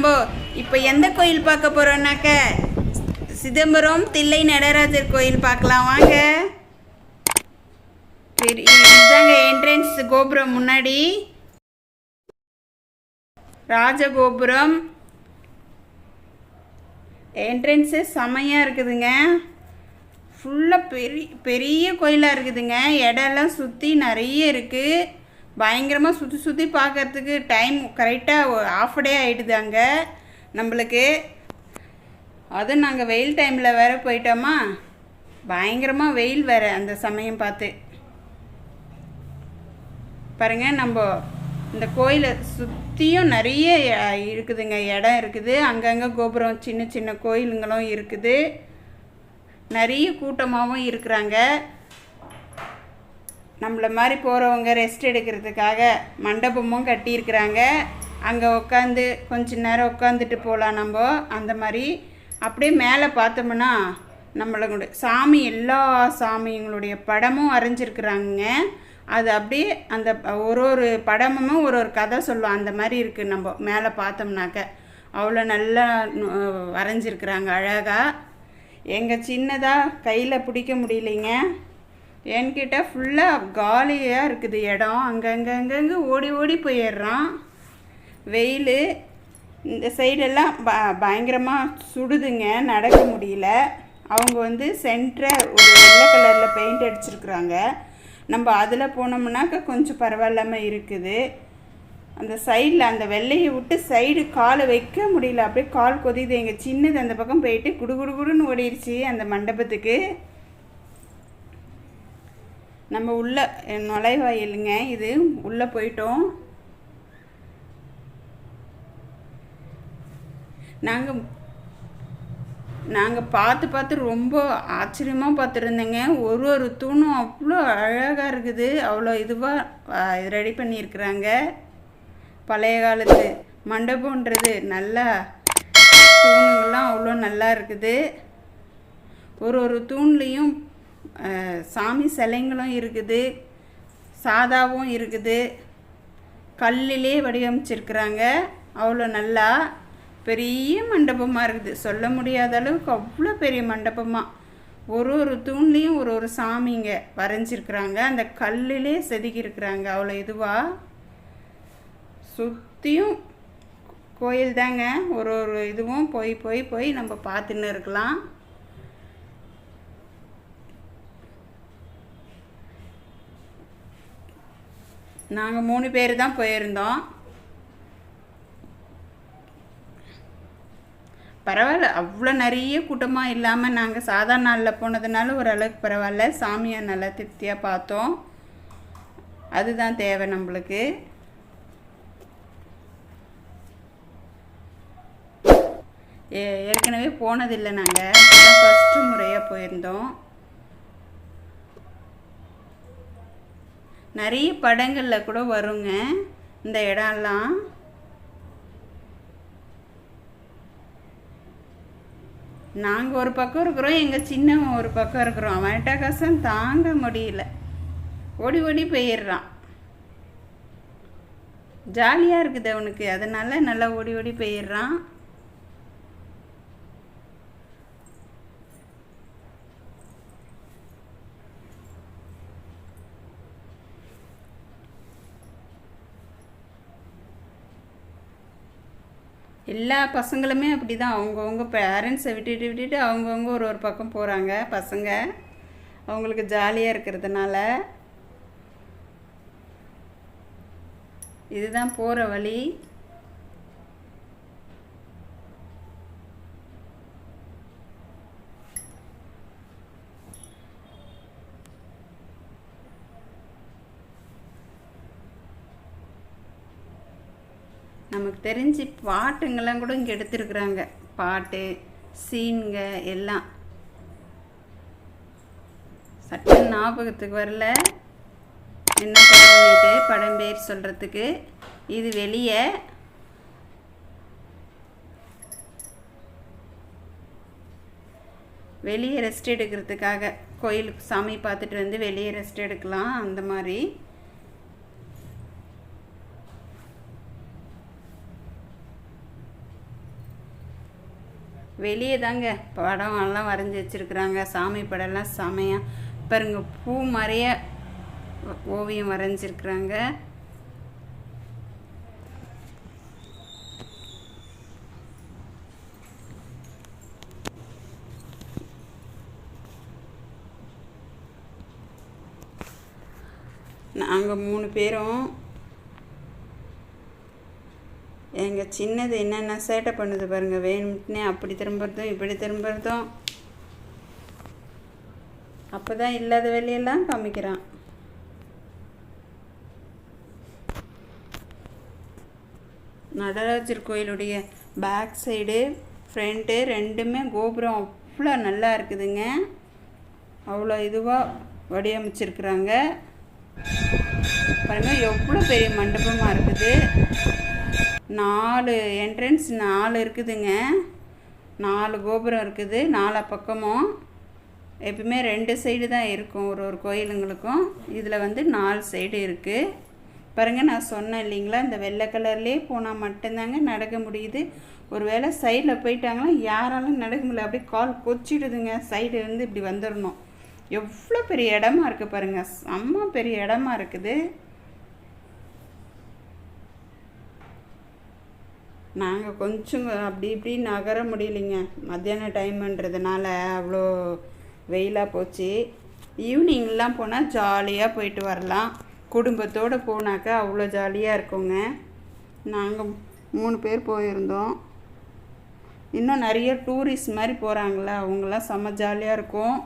நம்ம இப்போ எந்த கோயில் பார்க்க போகிறோம்னாக்க சிதம்பரம் தில்லை நடராஜர் கோயில் பார்க்கலாம் வாங்க. சரி இதுதாங்க என்ட்ரன்ஸ் கோபுரம் முன்னாடி. ராஜகோபுரம். என்ட்ரன்ஸு செமையாக இருக்குதுங்க. ஃபுல்லாக பெரிய பெரிய கோயிலாக இருக்குதுங்க. இடம்லாம் சுற்றி நிறைய இருக்குது பயங்கரமாக சுற்றி சுற்றி பார்க்கறதுக்கு டைம் கரெக்டாக ஆஃப் டே ஆகிடுது அங்கே. நம்மளுக்கு. அதுவும் நாங்கள் வெயில் டைமில் வேற போயிட்டோமா? பயங்கரமாக வெயில் வேறு அந்த சமயம் பார்த்து. பாருங்க நம்ம இந்த கோயிலை சுற்றியும் நிறைய இருக்குதுங்க. இடம் இருக்குது. அங்கங்கே கோபுரம் சின்ன சின்ன கோயிலுங்களும் இருக்குது. நிறைய கூட்டமாகவும் இருக்கிறாங்க. நம்மளை மாதிரி போகிறவங்க ரெஸ்ட் எடுக்கிறதுக்காக மண்டபமும் கட்டியிருக்கிறாங்க. அங்கே உட்காந்து கொஞ்ச நேரம் உட்காந்துட்டு போகலாம் நம்ம. அந்த மாதிரி அப்படியே மேலே பார்த்தோம்னா நம்மளோட சாமி எல்லா சாமிங்களுடைய படமும் வரைஞ்சிருக்கிறாங்க அது அப்படியே அந்த ஒரு ஒரு படமும் ஒரு ஒரு கதை சொல்லும். அந்த மாதிரி இருக்குது நம்ம மேலே பார்த்தோம்னாக்க. அவ்வளோ நல்லா வரைஞ்சிருக்கிறாங்க அழகாக எங்கள் சின்னதாக கையில் பிடிக்க முடியலைங்க. என்கிட்ட ஃபுல்லாக காலியாக இருக்குது இடம். அங்கங்கே அங்கங்கே ஓடி ஓடி போயிடுறான். வெயில். இந்த சைடெல்லாம் ப பயங்கரமாக சுடுதுங்க. நடக்க முடியல. அவங்க வந்து சென்டரை ஒரு வெள்ளை கலரில் பெயிண்ட் அடிச்சிருக்குறாங்க. நம்ம அதில் போனோம்னாக்க கொஞ்சம் பரவாயில்லாமல் இருக்குது. அந்த சைடில் அந்த வெள்ளையை விட்டு சைடு காலை வைக்க முடியல. அப்படியே கால் கொதிது எங்கள் சின்னது அந்த பக்கம் போயிட்டு குடு குடு குடுன்னு ஓடிடுச்சு அந்த மண்டபத்துக்கு. நம்ம உள்ள நுழைவாயிலுங்க இது உள்ளே போயிட்டோம். நாங்கள் நாங்கள் பார்த்து பார்த்து ரொம்ப ஆச்சரியமாக பார்த்துருந்தேங்க. ஒரு ஒரு தூணும் அவ்வளோ அழகாக இருக்குது. அவ்வளோ இதுவாக ரெடி பண்ணியிருக்கிறாங்க. பழைய காலத்து மண்டபன்றது நல்லா தூணுங்கள்லாம் அவ்வளோ நல்லா இருக்குது. ஒரு ஒரு தூண்லேயும் சாமி சிலைங்களும் இருக்குது சாதாவும் இருக்குது. கல்லிலே வடிவமைச்சிருக்கிறாங்க. அவ்வளோ நல்லா பெரிய மண்டபமாக இருக்குது. சொல்ல முடியாத அளவுக்கு அவ்வளோ பெரிய மண்டபமாக ஒரு ஒரு தூண்லேயும் ஒரு ஒரு சாமிங்க வரைஞ்சிருக்கிறாங்க. அந்த கல்லிலே செதுக்கியிருக்கிறாங்க. அவ்வளோ இதுவாக சுற்றியும் கோயில் தாங்க ஒரு ஒரு இதுவும் போய் போய் போய் நம்ம பார்த்துன்னு இருக்கலாம். நாங்கள் மூணு பேர் தான் போயிருந்தோம். பரவாயில்ல அவ்வளோ நிறைய கூட்டமாக இல்லாமல் நாங்கள் சாதாரண நாளில் போனதுனால ஓரளவுக்கு பரவாயில்ல. சாமியை நல்லா திருப்தியாக பார்த்தோம். அதுதான் தேவை நம்மளுக்கு. ஏ ஏற்கனவே போனதில்லை நாங்கள் ஃபஸ்ட்டு முறையாக போயிருந்தோம். நிறைய படங்களில் கூட வருங்க. இந்த இடம்லாம். நாங்கள் ஒரு பக்கம் இருக்கிறோம் எங்கள் சின்னவன் ஒரு பக்கம் இருக்கிறோம் அவன்கிட்ட கசம் தாங்க முடியல. ஓடி ஓடி போயிடுறான். ஜாலியாக இருக்குது அவனுக்கு. அதனால நல்லா ஓடி ஓடி போயிடுறான். எல்லா பசங்களுமே அப்படி தான் அவங்கவுங்க பேரண்ட்ஸை விட்டுட்டு விட்டுட்டு அவங்கவுங்க ஒரு ஒரு பக்கம் போகிறாங்க பசங்க அவங்களுக்கு ஜாலியாக இருக்கிறதுனால. இதுதான் போகிற வழி. நமக்கு தெரிஞ்சு பாட்டுங்கெல்லாம் கூட இங்கே எடுத்துருக்குறாங்க. பாட்டு சீன்க எல்லாம். சட்ட ஞாபகத்துக்கு வரல. என்ன பண்ணிட்டு படம் பேர் சொல்கிறதுக்கு இது வெளியே. வெளியே ரெஸ்ட் எடுக்கிறதுக்காக கோயிலுக்கு சாமி பார்த்துட்டு வந்து வெளியே ரெஸ்ட் எடுக்கலாம் அந்த மாதிரி. வெளியே தாங்க. படம் எல்லாம் வரைஞ்சி வச்சுருக்குறாங்க. சாமி படம்லாம் செமையாக பாருங்க பூ மாதிரியே ஓவியம் வரைஞ்சிருக்குறாங்க. நாங்கள் மூணு பேரும் எங்கள் சின்னது என்னென்ன சேட்டை பண்ணுது பாருங்க வேணும்னே அப்படி திரும்புறதும் இப்படி திரும்புறதும். அப்போ தான் இல்லாத வெளியெல்லாம் காமிக்கிறான். நடராஜர் கோயிலுடைய பேக் சைடு ஃப்ரண்ட்டு ரெண்டுமே கோபுரம் அவ்வளோ நல்லா இருக்குதுங்க. அவ்வளோ இதுவாக வடிவமைச்சிருக்கிறாங்க. பாருங்கள் எவ்வளோ பெரிய மண்டபமாக இருக்குது. நாலு என்ட்ரன்ஸ் நாலு இருக்குதுங்க. நாலு கோபுரம் இருக்குது. நாலா பக்கமும் எப்பவுமே ரெண்டு சைடு தான் இருக்கும் ஒரு ஒரு கோயிலுங்களுக்கும். இதில் வந்து நாலு சைடு இருக்குது பாருங்கள் நான் சொன்னேன் இல்லைங்களா? இந்த வெள்ளை கலர்லேயே போனால் மட்டும்தாங்க நடக்க முடியுது. ஒரு வேளை சைடில் போயிட்டாங்கன்னா யாராலும் நடக்க முடியல. அப்படியே கால் கொச்சிடுதுங்க. சைடு இருந்து இப்படி வந்துடணும். எவ்வளோ பெரிய இடமா இருக்குது பாருங்கள் செம்ம பெரிய இடமா இருக்குது. நாங்கள் கொஞ்சம் அப்படி இப்படி நகர முடியலைங்க. மத்தியான டைம்ன்றதுனால அவ்வளோ வெயிலாக போச்சு. ஈவினிங்லாம் போனால் ஜாலியாக போயிட்டு வரலாம். குடும்பத்தோடு போனாக்கா அவ்வளோ ஜாலியாக இருக்குங்க. நாங்கள் மூணு பேர் போயிருந்தோம். இன்னும் நிறைய டூரிஸ்ட் மாதிரி போகிறாங்களா அவங்களாம் செம்ம ஜாலியாக இருக்கும்.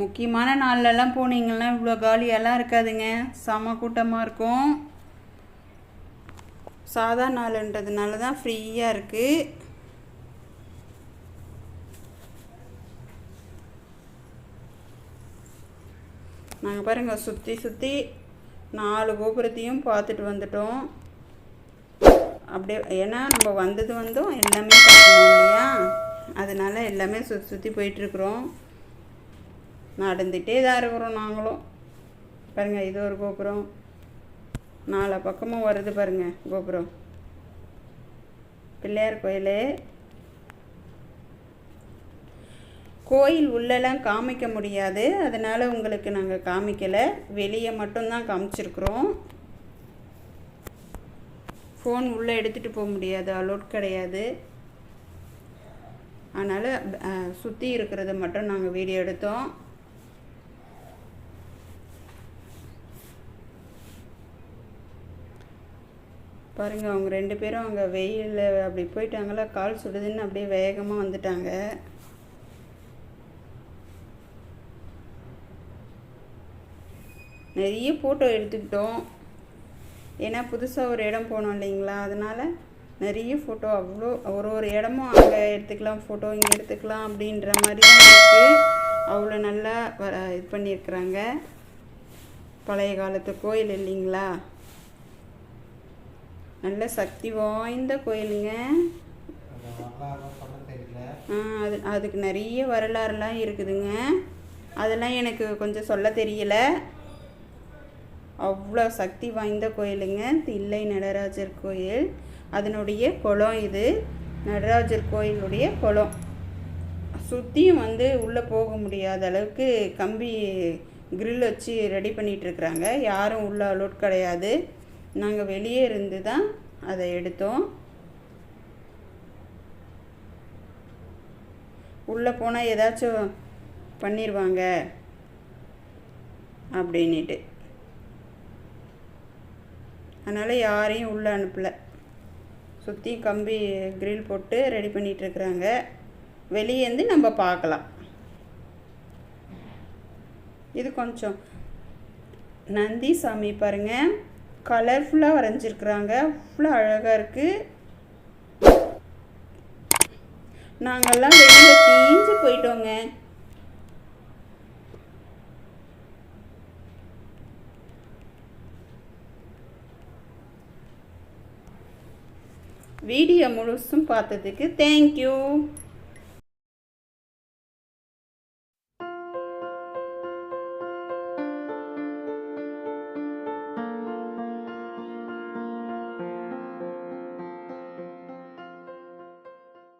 முக்கியமான நாள்லலாம் போனீங்கன்னா இவ்வளோ காலியெல்லாம் இருக்காதுங்க. செம கூட்டமாக இருக்கும். சாதா நாளுன்றதுனால தான் ஃப்ரீயாக இருக்குது நாங்கள் பாருங்கள் சுற்றி சுற்றி நாலு கோபுரத்தையும் பார்த்துட்டு வந்துட்டோம். அப்படியே ஏன்னா நம்ம வந்தது வந்தோம் எல்லாமே பார்க்கணும் இல்லையா? அதனால் எல்லாமே சுற்றி சுற்றி போயிட்டுருக்குறோம் நடந்துகிட்டே தான் இருக்கிறோம் நாங்களும். பாருங்கள் இது ஒரு கோபுரம். நாலா பக்கமும் வருது பாருங்கள் கோபுரம். பிள்ளையார் கோயில். கோயில் உள்ளெல்லாம் காமிக்க முடியாது. அதனால் உங்களுக்கு நாங்கள் காமிக்கலை. வெளியே மட்டும்தான் காமிச்சிருக்குறோம். ஃபோன் உள்ளே எடுத்துகிட்டு போக முடியாது. அலோட் கிடையாது. அதனால் சுற்றி இருக்கிறத மட்டும் நாங்கள் வீடியோ எடுத்தோம். பாருங்கள் அவங்க ரெண்டு பேரும் அங்கே வெயிலில் அப்படி போயிட்டாங்களா? கால் சுடுதுன்னு அப்படியே வேகமாக வந்துட்டாங்க. நிறைய ஃபோட்டோ எடுத்துக்கிட்டோம். ஏன்னா புதுசாக ஒரு இடம் போனோம் இல்லைங்களா? அதனால் நிறைய ஃபோட்டோ அவ்வளோ ஒரு ஒரு இடமும் அங்கே எடுத்துக்கலாம் ஃபோட்டோ இங்கே எடுத்துக்கலாம் அப்படின்ற மாதிரி இருக்குது அவ்வளோ நல்லா வ இது பண்ணியிருக்கிறாங்க. பழைய காலத்து கோயில் இல்லைங்களா? நல்ல சக்தி வாய்ந்த கோயிலுங்க. அது அதுக்கு நிறைய வரலாறுலாம் இருக்குதுங்க. அதெல்லாம் எனக்கு கொஞ்சம் சொல்ல தெரியல. அவ்வளோ சக்தி வாய்ந்த கோயிலுங்க. தில்லை நடராஜர் கோயில். அதனுடைய குளம் இது. நடராஜர் கோயிலுடைய குளம். சுற்றியும் வந்து உள்ளே போக முடியாத அளவுக்கு கம்பி கிரில் வச்சு ரெடி பண்ணிகிட்ருக்குறாங்க யாரும் உள்ளே அலோட் கிடையாது. நாங்கள் வெளியே இருந்து தான் அதை எடுத்தோம். உள்ளே போனால் ஏதாச்சும் பண்ணிடுவாங்க அப்படின்ட்டு அதனால் யாரையும் உள்ளே அனுப்பலை. சுற்றி கம்பி கிரில் போட்டு ரெடி பண்ணிகிட்ருக்குறாங்க வெளியேந்து நம்ம பார்க்கலாம். இது கொஞ்சம் நந்தி சாமி பாருங்கள் கலர்ஃபுல்லாக வரைஞ்சிருக்குறாங்க. அவ்வளோ அழகாக இருக்குது நாங்கள்லாம் வெளியில் தீஞ்சு போயிட்டோங்க. வீடியோ முழுசும் பார்த்ததுக்கு தேங்க்யூ